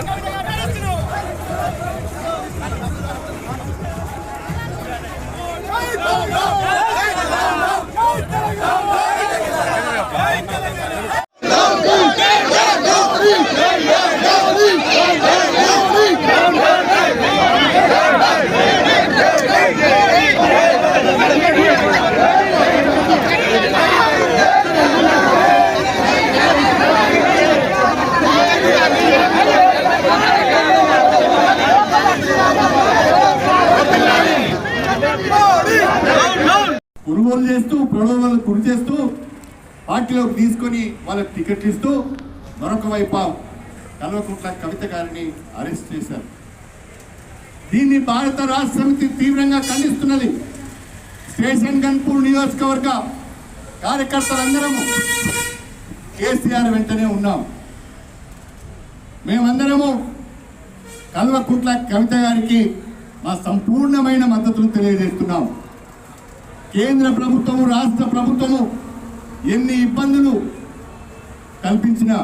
గారు కొనుగోలు చేస్తూ ప్రలోభాలకు గురి చేస్తూ పార్టీలోకి తీసుకొని వాళ్ళకి టికెట్లు ఇస్తూ మరొక వైపు కల్వకుంట్ల కవిత గారిని అరెస్ట్ చేశారు. దీన్ని భారత రాష్ట్ర సమితి తీవ్రంగా ఖండిస్తున్నది. స్టేషన్ గన్పూర్ నియోజకవర్గ కార్యకర్తలందరము కేసీఆర్ వెంటనే ఉన్నాం. మేమందరము కల్వకుంట్ల కవిత గారికి మా సంపూర్ణమైన మద్దతును తెలియజేస్తున్నాం. కేంద్ర ప్రభుత్వము రాష్ట్ర ప్రభుత్వము ఎన్ని ఇబ్బందులు కల్పించినా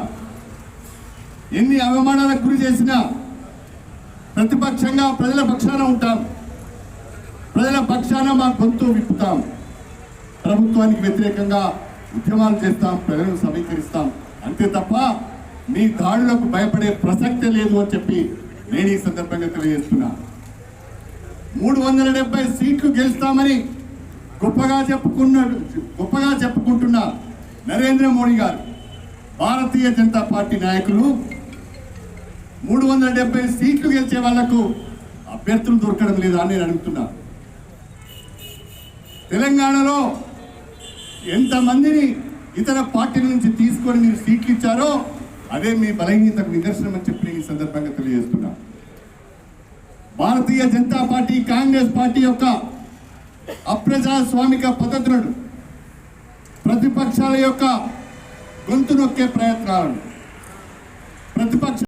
ఎన్ని అవమానాలకు గురి చేసినా ప్రతిపక్షంగా ప్రజల పక్షాన ఉంటాం. ప్రజల పక్షాన మా గొంతు విప్పుతాం. ప్రభుత్వానికి వ్యతిరేకంగా ఉద్యమాలు చేస్తాం ప్రజలను సమీకరిస్తాం. అంతే తప్ప మీ దాడులకు భయపడే ప్రసక్తే లేదు అని చెప్పి నేను ఈ సందర్భంగా తెలియజేస్తున్నా. మూడు వందల డెబ్బై సీట్లు గెలుస్తామని గొప్పగా చెప్పుకున్నాడు గొప్పగా చెప్పుకుంటున్న నరేంద్ర మోడీ గారు భారతీయ జనతా పార్టీ నాయకులు మూడు వందల డెబ్బై సీట్లు గెలిచే వాళ్ళకు అభ్యర్థులు దొరకడం లేదా అని నేను అడుగుతున్నా తెలంగాణలో ఎంతమందిని ఇతర పార్టీల నుంచి తీసుకొని మీరు సీట్లు ఇచ్చారో అదే మీ బలహీనతకు నిదర్శనం అని చెప్పి ఈ సందర్భంగా తెలియజేస్తున్నా. భారతీయ జనతా పార్టీ కాంగ్రెస్ పార్టీ యొక్క అప్రజాస్వామిక పద్ధతులను ప్రతిపక్షాల యొక్క గొంతు నొక్కే ప్రయత్నాలను ప్రతిపక్ష